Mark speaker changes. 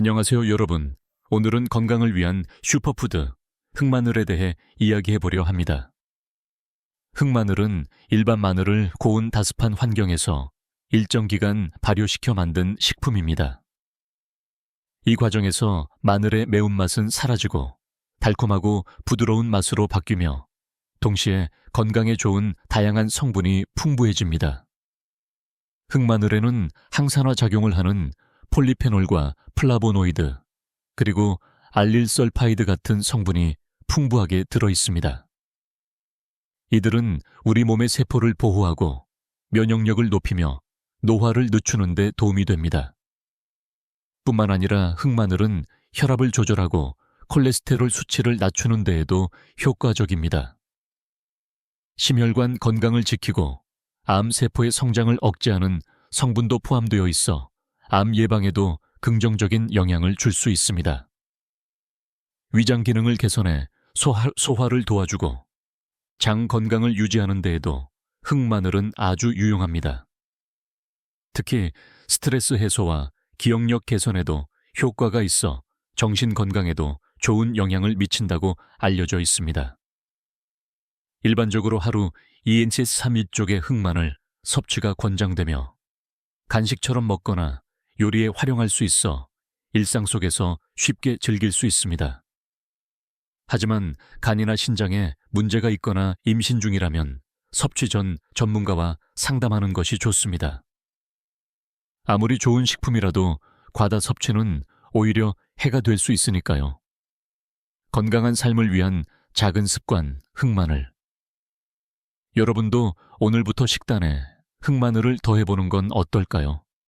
Speaker 1: 안녕하세요, 여러분. 오늘은 건강을 위한 슈퍼푸드 흑마늘에 대해 이야기해 보려 합니다. 흑마늘은 일반 마늘을 고온 다습한 환경에서 일정 기간 발효시켜 만든 식품입니다. 이 과정에서 마늘의 매운맛은 사라지고 달콤하고 부드러운 맛으로 바뀌며 동시에 건강에 좋은 다양한 성분이 풍부해집니다. 흑마늘에는 항산화 작용을 하는 폴리페놀과 플라보노이드, 그리고 알릴설파이드 같은 성분이 풍부하게 들어 있습니다. 이들은 우리 몸의 세포를 보호하고 면역력을 높이며 노화를 늦추는 데 도움이 됩니다. 뿐만 아니라 흑마늘은 혈압을 조절하고 콜레스테롤 수치를 낮추는 데에도 효과적입니다. 심혈관 건강을 지키고 암 세포의 성장을 억제하는 성분도 포함되어 있어 암 예방에도 긍정적인 영향을 줄 수 있습니다. 위장 기능을 개선해 소화, 소화를 도와주고 장 건강을 유지하는 데에도 흑마늘은 아주 유용합니다. 특히 스트레스 해소와 기억력 개선에도 효과가 있어 정신 건강에도 좋은 영향을 미친다고 알려져 있습니다. 일반적으로 하루 2인치 3일 쪽의 흑마늘 섭취가 권장되며 간식처럼 먹거나 요리에 활용할 수 있어 일상 속에서 쉽게 즐길 수 있습니다. 하지만 간이나 신장에 문제가 있거나 임신 중이라면 섭취 전 전문가와 상담하는 것이 좋습니다. 아무리 좋은 식품이라도 과다 섭취는 오히려 해가 될 수 있으니까요. 건강한 삶을 위한 작은 습관, 흑마늘. 여러분도 오늘부터 식단에 흑마늘을 더해보는 건 어떨까요?